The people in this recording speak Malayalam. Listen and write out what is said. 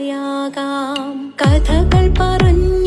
പറയാകാം കഥകൾ പറഞ്ഞു